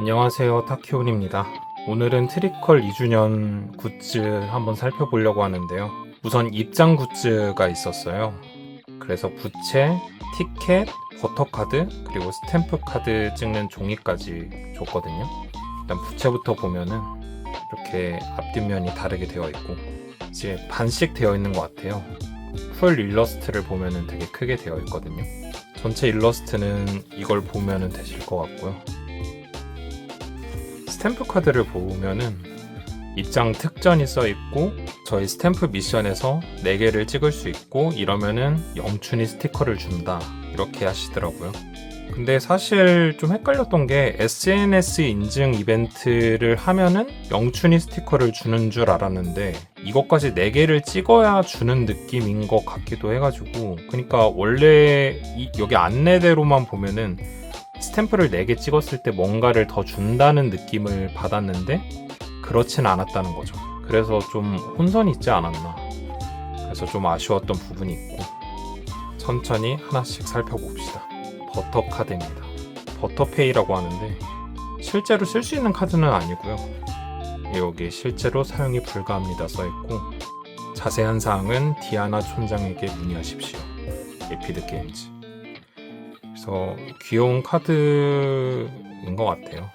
안녕하세요 타키온입니다. 오늘은 트리컬 2주년 굿즈 한번 살펴보려고 하는데요. 우선 입장 굿즈가 있었어요. 그래서 부채, 티켓, 버터카드 그리고 스탬프 카드 찍는 종이까지 줬거든요. 일단 부채부터 보면은 이렇게 앞뒷면이 다르게 되어 있고 이제 반씩 되어 있는 것 같아요. 풀 일러스트를 보면은 되게 크게 되어 있거든요. 전체 일러스트는 이걸 보면은 되실 것 같고요 스탬프 카드를 보면은 입장 특전이 써 있고 저희 스탬프 미션에서 4개를 찍을 수 있고 이러면은 영춘이 스티커를 준다 이렇게 하시더라고요. 근데 사실 좀 헷갈렸던 게 SNS 인증 이벤트를 하면은 영춘이 스티커를 주는 줄 알았는데 이것까지 4개를 찍어야 주는 느낌인 것 같기도 해가지고 그러니까 원래 이- 여기 안내대로만 보면은 스탬프를 4개 찍었을 때 뭔가를 더 준다는 느낌을 받았는데 그렇진 않았다는 거죠. 그래서 좀 혼선이 있지 않았나. 그래서 좀 아쉬웠던 부분이 있고 천천히 하나씩 살펴봅시다. 버터 카드입니다. 버터페이라고 하는데 실제로 쓸 수 있는 카드는 아니고요. 여기 실제로 사용이 불가합니다 써 있고 자세한 사항은 디아나 촌장에게 문의하십시오. 에피드 게임즈. 그래서 귀여운 카드인 것 같아요.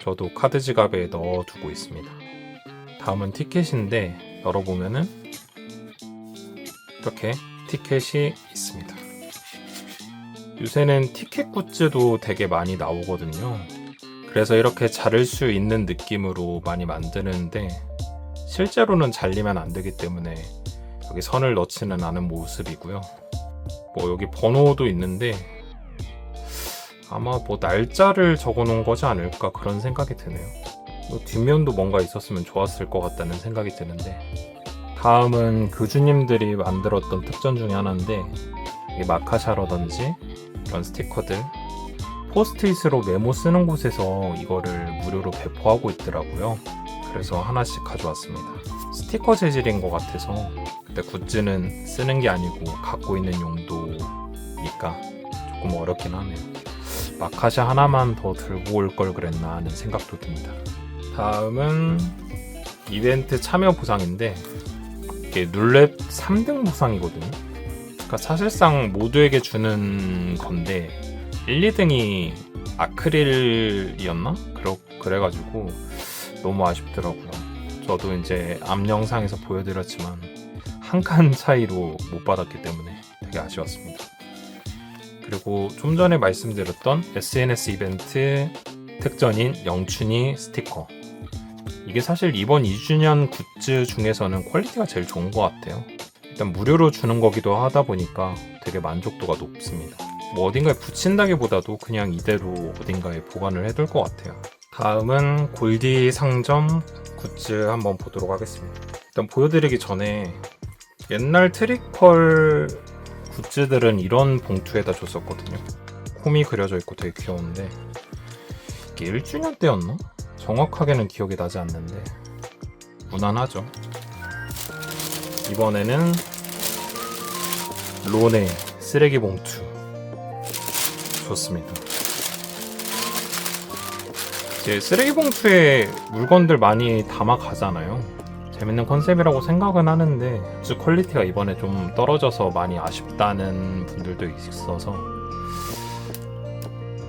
저도 카드 지갑에 넣어두고 있습니다. 다음은 티켓인데 열어보면은 이렇게 티켓이 있습니다. 요새는 티켓 굿즈도 되게 많이 나오거든요. 그래서 이렇게 자를 수 있는 느낌으로 많이 만드는데 실제로는 잘리면 안 되기 때문에 여기 선을 넣지는 않은 모습이고요. 뭐 여기 번호도 있는데 아마 뭐 날짜를 적어 놓은 거지 않을까 그런 생각이 드네요. 뭐 뒷면도 뭔가 있었으면 좋았을 것 같다는 생각이 드는데 다음은 교주님들이 만들었던 특전 중에 하나인데 이 마카샤라든지 이런 스티커들 포스트잇으로 메모 쓰는 곳에서 이거를 무료로 배포하고 있더라고요. 그래서 하나씩 가져왔습니다. 스티커 재질인 것 같아서 근데 굿즈는 쓰는 게 아니고 갖고 있는 용도니까 조금 어렵긴 하네요. 마카샤 하나만 더 들고 올 걸 그랬나 하는 생각도 듭니다. 다음은 이벤트 참여 보상인데 이게 룰렛 3등 보상이거든요. 그러니까 사실상 모두에게 주는 건데 1, 2등이 아크릴이었나? 그러, 그래가지고 너무 아쉽더라고요. 저도 이제 앞 영상에서 보여드렸지만 한 칸 차이로 못 받았기 때문에 되게 아쉬웠습니다. 그리고 좀 전에 말씀드렸던 SNS 이벤트 특전인 영춘이 스티커. 이게 사실 이번 2주년 굿즈 중에서는 퀄리티가 제일 좋은 것 같아요. 일단 무료로 주는 거기도 하다 보니까 되게 만족도가 높습니다. 뭐 어딘가에 붙인다기보다도 그냥 이대로 어딘가에 보관을 해둘 것 같아요. 다음은 골디 상점 굿즈 한번 보도록 하겠습니다. 일단 보여드리기 전에 옛날 트리컬 굿즈들은 이런 봉투에다 줬었거든요. 홈이 그려져 있고 되게 귀여운데 이게 1주년 때였나? 정확하게는 기억이 나지 않는데 무난하죠. 이번에는 론의 쓰레기 봉투 좋습니다. 이제 쓰레기 봉투에 물건들 많이 담아 가잖아요. 재밌는 컨셉이라고 생각은 하는데 굿즈 퀄리티가 이번에 좀 떨어져서 많이 아쉽다는 분들도 있어서.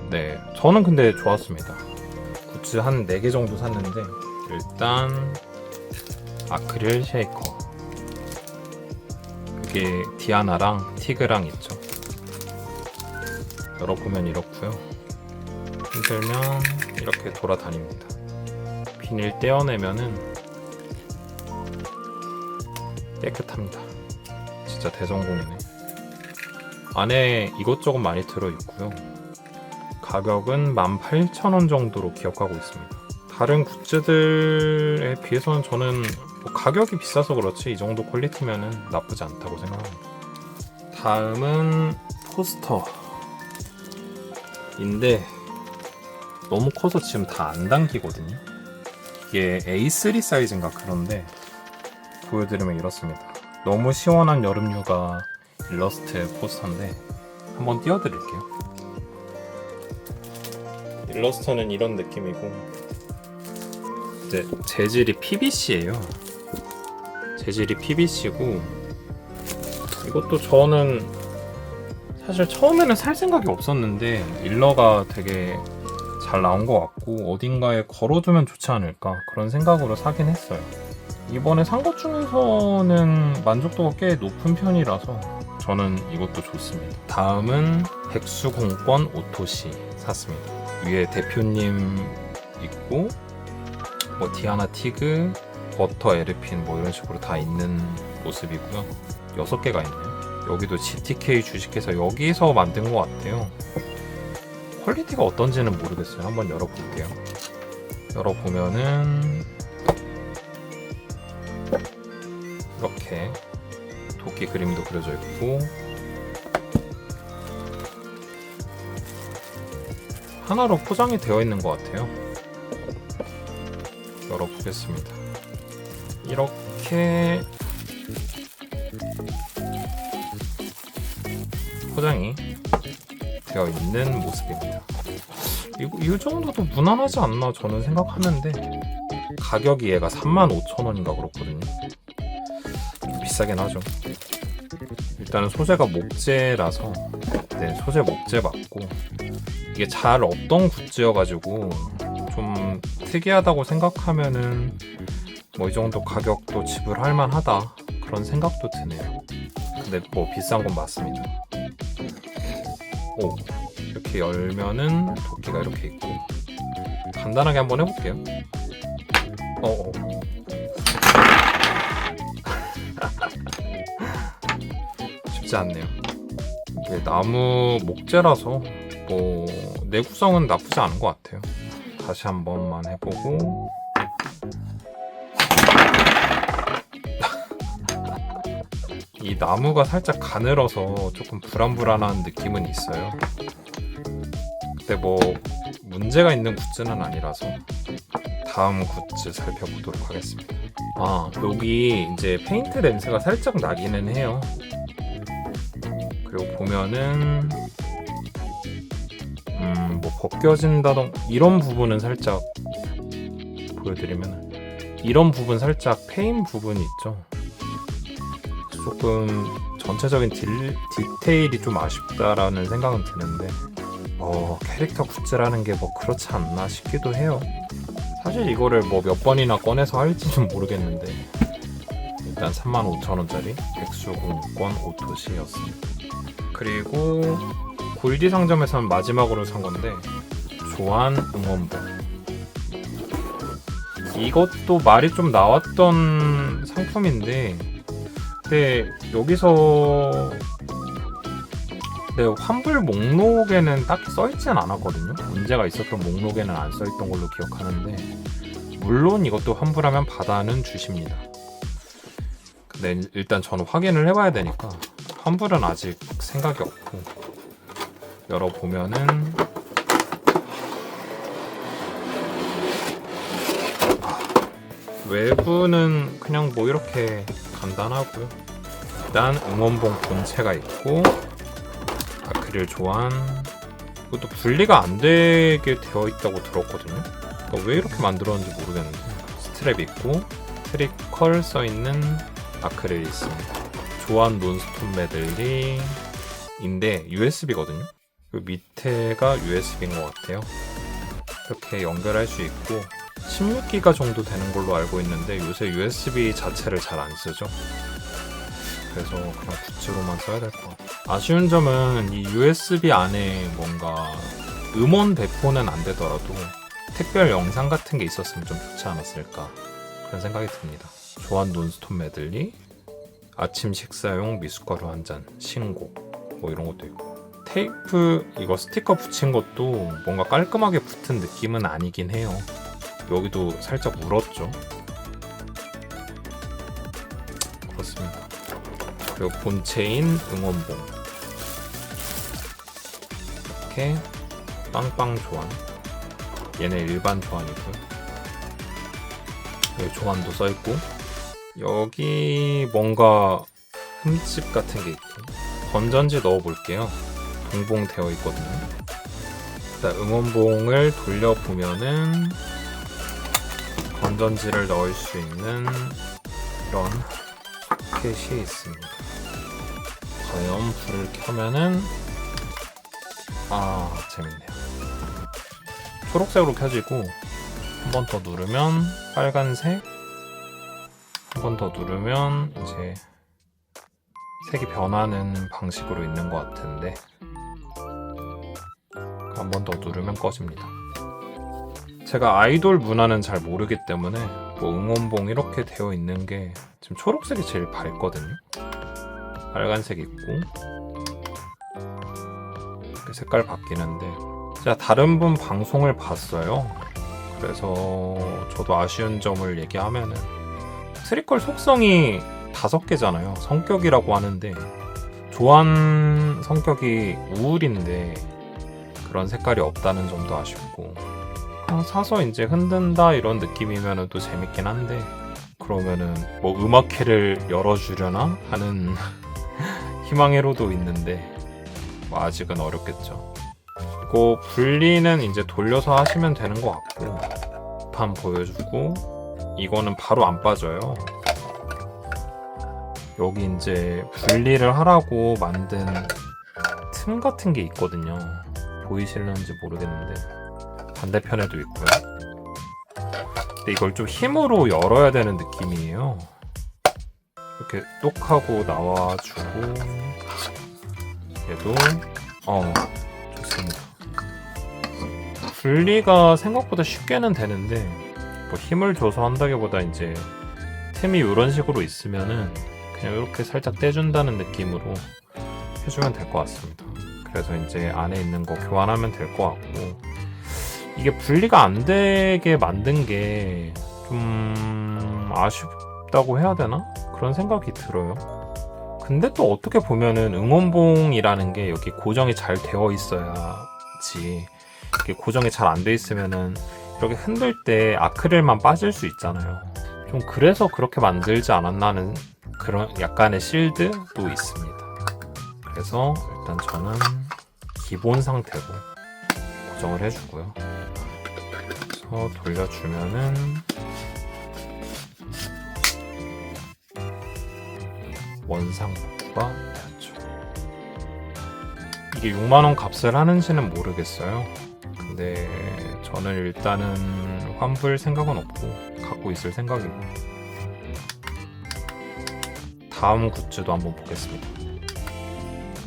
네 저는 근데 좋았습니다. 굿즈 한 4개 정도 샀는데 일단 아크릴 쉐이커. 이게 디아나랑 티그랑 있죠. 열어보면 이렇고요. 흔들면 이렇게 돌아다닙니다. 비닐 떼어내면은 깨끗합니다 진짜 대성공이네 안에 이것저것 많이 들어있고요 가격은 18,000원 정도로 기억하고 있습니다. 다른 굿즈들에 비해서는 저는 뭐 가격이 비싸서 그렇지 이 정도 퀄리티면은 나쁘지 않다고 생각합니다. 다음은 포스터인데 너무 커서 지금 다 안 당기거든요. 이게 A3 사이즈인가 그런데 보여드리면 이렇습니다. 너무 시원한 여름휴가 일러스트 포스터인데 한번 띄워드릴게요. 일러스트는 이런 느낌이고 이제 재질이 PVC예요. 재질이 PVC고 이것도 저는 사실 처음에는 살 생각이 없었는데 일러가 되게 잘 나온 것 같고 어딘가에 걸어두면 좋지 않을까 그런 생각으로 사긴 했어요. 이번에 산 것 중에서는 만족도가 꽤 높은 편이라서 저는 이것도 좋습니다. 다음은 백수공권 오토시 샀습니다. 위에 대표님 있고 뭐 디아나 티그, 버터 에르핀 뭐 이런 식으로 다 있는 모습이고요. 여섯 개가 있네요. 여기도 GTK 주식회사 여기서 만든 것 같아요. 퀄리티가 어떤지는 모르겠어요. 한번 열어볼게요. 열어보면은 이렇게 도끼 그림도 그려져 있고 하나로 포장이 되어 있는 것 같아요. 열어보겠습니다. 이렇게 포장이 되어 있는 모습입니다. 이, 이 정도도 무난하지 않나 저는 생각하는데 가격이 얘가 35,000원인가 그렇거든요. 좀 비싸긴 하죠. 일단은 소재가 목재라서 네, 소재 목재 맞고 이게 잘 없던 굿즈여가지고 좀 특이하다고 생각하면은 뭐 이 정도 가격도 지불할 만하다 그런 생각도 드네요. 근데 뭐 비싼 건 맞습니다. 오 이렇게 열면은 도끼가 이렇게 있고 간단하게 한번 해볼게요. 어. 쉽지 않네요. 이게 나무 목재라서 뭐 내구성은 나쁘지 않은 것 같아요. 다시 한 번만 해보고 이 나무가 살짝 가늘어서 조금 불안불안한 느낌은 있어요. 근데 뭐 문제가 있는 굿즈는 아니라서 다음 굿즈 살펴보도록 하겠습니다. 아 여기 이제 페인트 냄새가 살짝 나기는 해요. 그리고 보면은 음 뭐 벗겨진다던 이런 부분은 살짝 보여드리면 이런 부분 살짝 페인 부분이 있죠. 조금 전체적인 딜, 디테일이 좀 아쉽다라는 생각은 드는데 어, 캐릭터 굿즈라는 게 뭐 그렇지 않나 싶기도 해요. 사실 이거를 뭐 몇 번이나 꺼내서 할지는 모르겠는데 일단 35,000원짜리 백수 공권 오토시였습니다. 그리고 골디 상점에서는 마지막으로 산 건데 조한 응원봉 이것도 말이 좀 나왔던 상품인데 근데 여기서 네, 환불 목록에는 딱히 써있진 않았거든요. 문제가 있었던 목록에는 안 써있던 걸로 기억하는데 물론 이것도 환불하면 받아는 주십니다. 근데 일단 저는 확인을 해봐야 되니까 환불은 아직 생각이 없고 열어보면은 외부는 그냥 뭐 이렇게 간단하고요. 일단 응원봉 본체가 있고 아크릴 조안 이것도 분리가 안 되게 되어 있다고 들었거든요. 그러니까 왜 이렇게 만들었는지 모르겠는데 스트랩 있고 트리컬 써 있는 아크릴이 있습니다. 조안 논스톱 메들리인데 USB거든요. 그 밑에가 USB인 것 같아요. 이렇게 연결할 수 있고 16기가 정도 되는 걸로 알고 있는데 요새 USB 자체를 잘 안 쓰죠. 그래서 그냥 굿즈로만 써야 될 것 같아요. 아쉬운 점은 이 USB 안에 뭔가 음원 배포는 안 되더라도 특별 영상 같은 게 있었으면 좀 좋지 않았을까 그런 생각이 듭니다. 조한 논스톱 메들리, 아침 식사용 미숫가루 한 잔, 신곡 뭐 이런 것도 있고 테이프 이거 스티커 붙인 것도 뭔가 깔끔하게 붙은 느낌은 아니긴 해요. 여기도 살짝 물었죠. 그렇습니다. 그리고 본체인 응원봉. 이렇게 빵빵 조안. 얘네 일반 조안이고요. 조안도 써있고. 여기 뭔가 흠집 같은 게 있고. 건전지 넣어볼게요. 동봉되어 있거든요. 일단 응원봉을 돌려보면은 건전지를 넣을 수 있는 이런 포켓이 있습니다. 과연 불을 켜면은 아 재밌네요. 초록색으로 켜지고 한 번 더 누르면 빨간색 한 번 더 누르면 이제 색이 변하는 방식으로 있는 것 같은데 한 번 더 누르면 꺼집니다. 제가 아이돌 문화는 잘 모르기 때문에 뭐 응원봉 이렇게 되어 있는 게 지금 초록색이 제일 밝거든요. 빨간색 있고 이렇게 색깔 바뀌는데 제가 다른 분 방송을 봤어요. 그래서 저도 아쉬운 점을 얘기하면은 트리컬 속성이 다섯 개잖아요. 성격이라고 하는데 조한 성격이 우울인데 그런 색깔이 없다는 점도 아쉽고 아, 사서 이제 흔든다 이런 느낌이면은 또 재밌긴 한데 그러면은 뭐 음악회를 열어주려나 하는 희망회로도 있는데 뭐 아직은 어렵겠죠. 그리고 분리는 이제 돌려서 하시면 되는 것 같고 판 보여주고 이거는 바로 안 빠져요. 여기 이제 분리를 하라고 만든 틈 같은 게 있거든요. 보이실는지 모르겠는데 반대편에도 있고요. 근데 이걸 좀 힘으로 열어야 되는 느낌이에요. 이렇게 똑 하고 나와주고 얘도 어 좋습니다. 분리가 생각보다 쉽게는 되는데 뭐 힘을 줘서 한다기보다 이제 틈이 이런 식으로 있으면은 그냥 이렇게 살짝 떼준다는 느낌으로 해주면 될 것 같습니다. 그래서 이제 안에 있는 거 교환하면 될 것 같고 이게 분리가 안 되게 만든 게 좀 아쉽다고 해야 되나 그런 생각이 들어요. 근데 또 어떻게 보면은 응원봉이라는 게 여기 고정이 잘 되어 있어야지 이게 고정이 잘 안 돼 있으면은 이렇게 흔들 때 아크릴만 빠질 수 있잖아요. 좀 그래서 그렇게 만들지 않았나 하는 그런 약간의 실드도 있습니다. 그래서 일단 저는 기본 상태로 고정을 해주고요. 그래서 돌려주면은 원상복구가 되었죠. 이게 6만원 값을 하는지는 모르겠어요. 근데 저는 일단은 환불 생각은 없고 갖고 있을 생각이고 다음 굿즈도 한번 보겠습니다.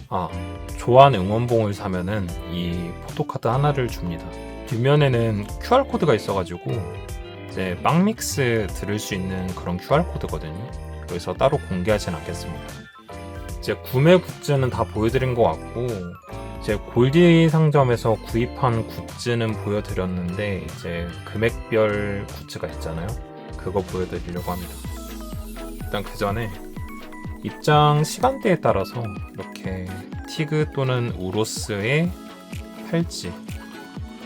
아, 조한 응원봉을 사면은 이 포토카드 하나를 줍니다. 뒷면에는 QR코드가 있어가지고 이제 빵믹스 들을 수 있는 그런 QR코드거든요. 그래서 따로 공개하진 않겠습니다. 이제 구매 굿즈는 다 보여드린 것 같고 이제 골디 상점에서 구입한 굿즈는 보여드렸는데 이제 금액별 굿즈가 있잖아요. 그거 보여드리려고 합니다. 일단 그 전에 입장 시간대에 따라서 이렇게 티그 또는 우로스의 팔찌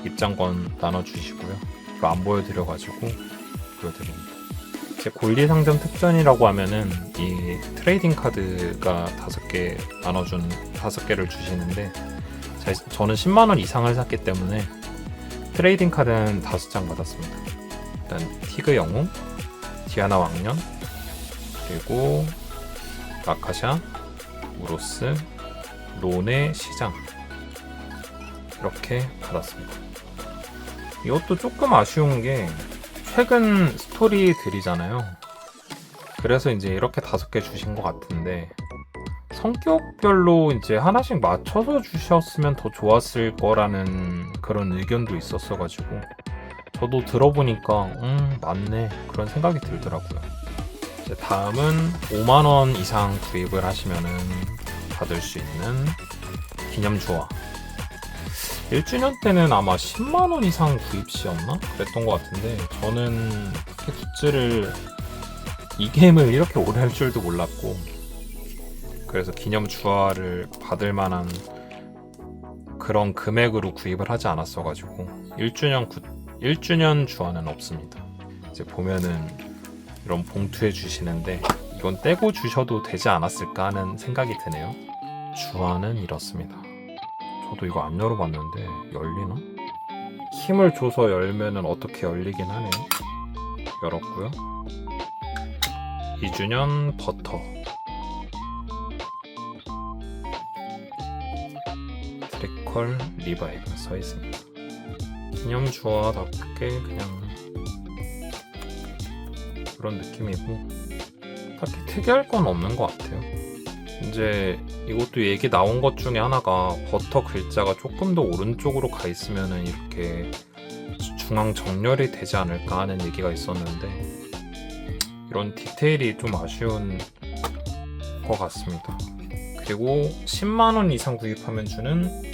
입장권 나눠주시고요. 안 보여드려가지고 보여드립니다. 제 골디 상점 특전이라고 하면은 이 트레이딩 카드가 다섯 개 나눠준 다섯 개를 주시는데 제- 저는 10만 원 이상을 샀기 때문에 트레이딩 카드는 다섯 장 받았습니다. 일단 티그 영웅, 디아나 왕년, 그리고 아카샤, 우로스, 론의 시장 이렇게 받았습니다. 이것도 조금 아쉬운 게 최근 스토리들이잖아요. 그래서 이제 이렇게 다섯 개 주신 것 같은데 성격별로 이제 하나씩 맞춰서 주셨으면 더 좋았을 거라는 그런 의견도 있었어가지고 저도 들어보니까 음 맞네 그런 생각이 들더라고요. 이제 다음은 5만 원 이상 구입을 하시면은 받을 수 있는 기념 주화. 1주년 때는 아마 10만 원 이상 구입 시였나? 그랬던 것 같은데 저는 그렇게 굿즈를 이 게임을 이렇게 오래 할 줄도 몰랐고 그래서 기념 주화를 받을 만한 그런 금액으로 구입을 하지 않았어 가지고 1주년 굿 1주년 주화는 없습니다. 이제 보면은 이런 봉투에 주시는데 이건 떼고 주셔도 되지 않았을까 하는 생각이 드네요. 주화는 이렇습니다. 저도 이거 안 열어봤는데 열리나? 힘을 줘서 열면은 어떻게 열리긴 하네요. 열었고요. 2주년 버터. 트리컬 리바이브 써 있습니다. 기념주화답게 그냥 그런 느낌이고 딱히 특이할 건 없는 것 같아요. 이제 이것도 얘기 나온 것 중에 하나가 버터 글자가 조금 더 오른쪽으로 가 있으면은 이렇게 중앙 정렬이 되지 않을까 하는 얘기가 있었는데 이런 디테일이 좀 아쉬운 것 같습니다. 그리고 10만원 이상 구입하면 주는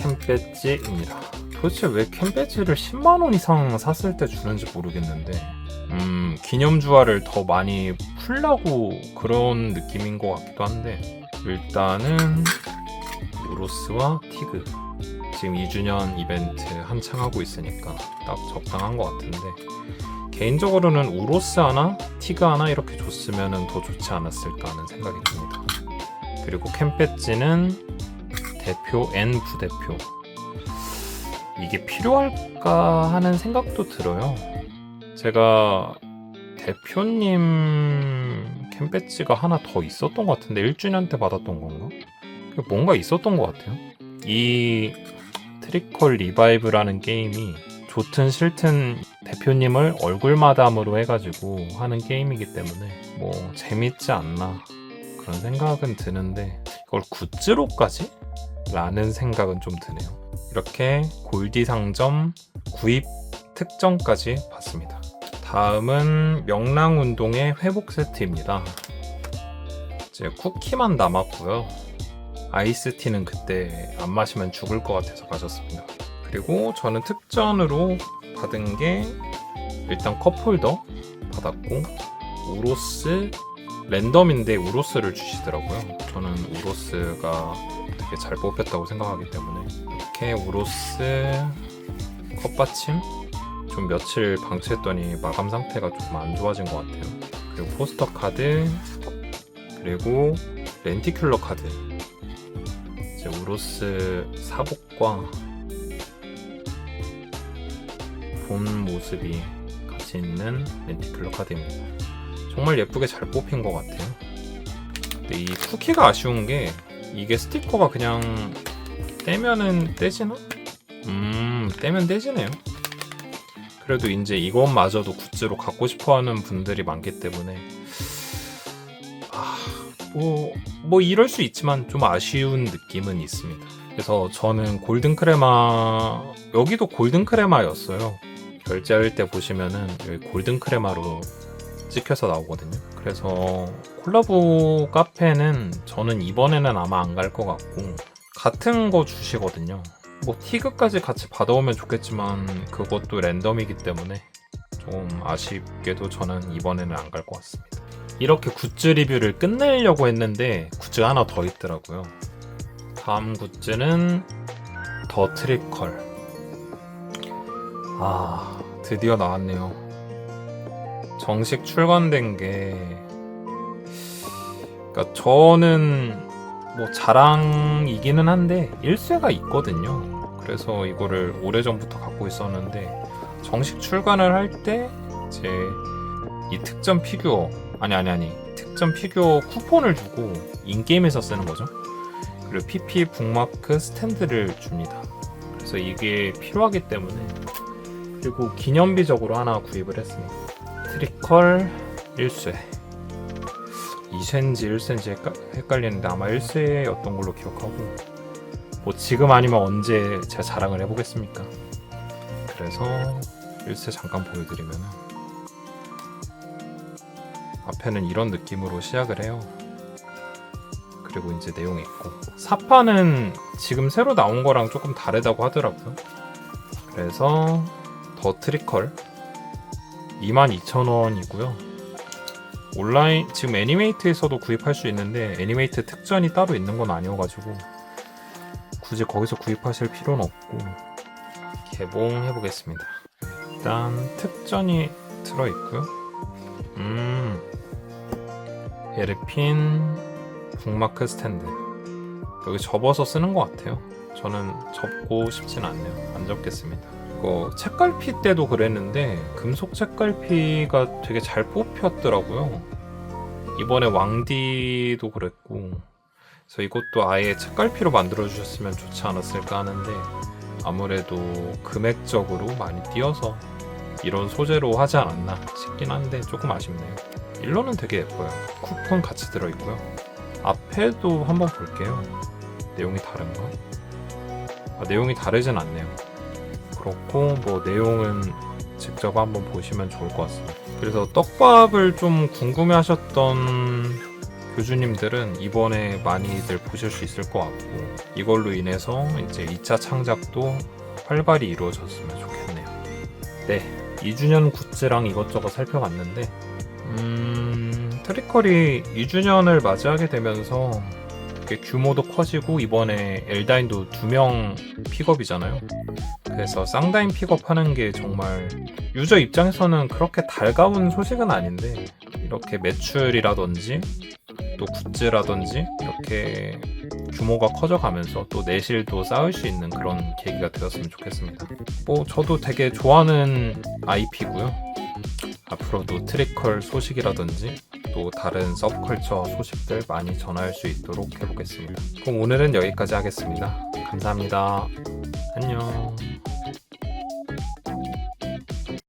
캠 배지입니다. 도대체 왜 캠 배지를 10만원 이상 샀을 때 주는지 모르겠는데 음, 기념주화를 더 많이 풀라고 그런 느낌인 것 같기도 한데 일단은 우로스와 티그 지금 2주년 이벤트 한창 하고 있으니까 딱 적당한 것 같은데 개인적으로는 우로스 하나, 티그 하나 이렇게 줬으면 더 좋지 않았을까 하는 생각이 듭니다. 그리고 캠배지는 대표 N 부대표 이게 필요할까 하는 생각도 들어요. 제가 대표님 캠 배지가 하나 더 있었던 것 같은데 1주년 때 받았던 건가? 그 뭔가 있었던 것 같아요. 이 트리컬 리바이브라는 게임이 좋든 싫든 대표님을 얼굴 마담으로 해가지고 하는 게임이기 때문에 뭐 재밌지 않나 그런 생각은 드는데 이걸 굿즈로까지? 라는 생각은 좀 드네요. 이렇게 골디 상점 구입 특정까지 봤습니다. 다음은 명랑운동의 회복 세트입니다. 이제 쿠키만 남았고요. 아이스티는 그때 안 마시면 죽을 것 같아서 마셨습니다. 그리고 저는 특전으로 받은 게 일단 컵홀더 받았고 우로스 랜덤인데 우로스를 주시더라고요. 저는 우로스가 되게 잘 뽑혔다고 생각하기 때문에 이렇게 우로스 컵받침 좀 며칠 방치했더니 마감 상태가 조금 안 좋아진 것 같아요. 그리고 포스터 카드 그리고 렌티큘러 카드 이제 우로스 사복과 본 모습이 같이 있는 렌티큘러 카드입니다. 정말 예쁘게 잘 뽑힌 것 같아요. 근데 이 쿠키가 아쉬운 게 이게 스티커가 그냥 떼면은 떼지나? 음, 떼면 떼지네요. 그래도 이제 이것마저도 굿즈로 갖고 싶어 하는 분들이 많기 때문에 아, 뭐, 뭐 이럴 수 있지만 좀 아쉬운 느낌은 있습니다. 그래서 저는 골든 크레마 여기도 골든 크레마였어요. 결제할 때 보시면은 여기 골든 크레마로 찍혀서 나오거든요. 그래서 콜라보 카페는 저는 이번에는 아마 안 갈 것 같고 같은 거 주시거든요. 뭐 티그까지 같이 받아오면 좋겠지만 그것도 랜덤이기 때문에 좀 아쉽게도 저는 이번에는 안 갈 것 같습니다. 이렇게 굿즈 리뷰를 끝내려고 했는데 굿즈가 하나 더 있더라고요. 다음 굿즈는 더 트리컬. 아, 드디어 나왔네요. 정식 출간된 게, 그러니까 저는 뭐 자랑이기는 한데 1쇄가 있거든요. 그래서 이거를 오래전부터 갖고 있었는데 정식 출간을 할 때 이제 이 특전 피규어 아니 아니 아니 특전 피규어 쿠폰을 주고 인게임에서 쓰는 거죠. 그리고 PP 북마크 스탠드를 줍니다. 그래서 이게 필요하기 때문에 그리고 기념비적으로 하나 구입을 했습니다. 트리컬 1쇄 2쇄인지 1쇄인지 헷갈, 헷갈리는데 아마 1쇄였던 걸로 기억하고 뭐 지금 아니면 언제 제가 자랑을 해보겠습니까? 그래서 1쇄 잠깐 보여드리면 앞에는 이런 느낌으로 시작을 해요. 그리고 이제 내용이 있고 사파는 지금 새로 나온 거랑 조금 다르다고 하더라고요. 그래서 더 트리컬 22,000원이고요. 온라인 지금 애니메이트에서도 구입할 수 있는데 애니메이트 특전이 따로 있는 건 아니어가지고 굳이 거기서 구입하실 필요는 없고 개봉해 보겠습니다. 일단 특전이 들어 있고요. 음 에르핀 북마크 스탠드 여기 접어서 쓰는 것 같아요. 저는 접고 싶진 않네요. 안 접겠습니다. 이거 책갈피 때도 그랬는데 금속 책갈피가 되게 잘 뽑혔더라고요. 이번에 왕디도 그랬고 그래서 이것도 아예 책갈피로 만들어 주셨으면 좋지 않았을까 하는데 아무래도 금액적으로 많이 뛰어서 이런 소재로 하지 않았나 싶긴 한데 조금 아쉽네요. 일러는 되게 예뻐요. 쿠폰 같이 들어있고요. 앞에도 한번 볼게요. 내용이 다른가? 아, 내용이 다르진 않네요. 그렇고 뭐 내용은 직접 한번 보시면 좋을 것 같습니다. 그래서 떡밥을 좀 궁금해 하셨던 교주님들은 이번에 많이들 보실 수 있을 것 같고 이걸로 인해서 이제 2차 창작도 활발히 이루어졌으면 좋겠네요. 네, 2주년 굿즈랑 이것저것 살펴봤는데 음, 트리컬이 2주년을 맞이하게 되면서 이렇게 규모도 커지고 이번에 엘다인도 두 명 픽업이잖아요. 그래서 쌍다인 픽업하는 게 정말 유저 입장에서는 그렇게 달가운 소식은 아닌데 이렇게 매출이라든지 또 굿즈라든지 이렇게 규모가 커져가면서 또 내실도 쌓을 수 있는 그런 계기가 되었으면 좋겠습니다. 뭐 저도 되게 좋아하는 IP고요. 앞으로도 트리컬 소식이라든지 또 다른 서브컬처 소식들 많이 전할 수 있도록 해보겠습니다. 그럼 오늘은 여기까지 하겠습니다. 감사합니다. 안녕.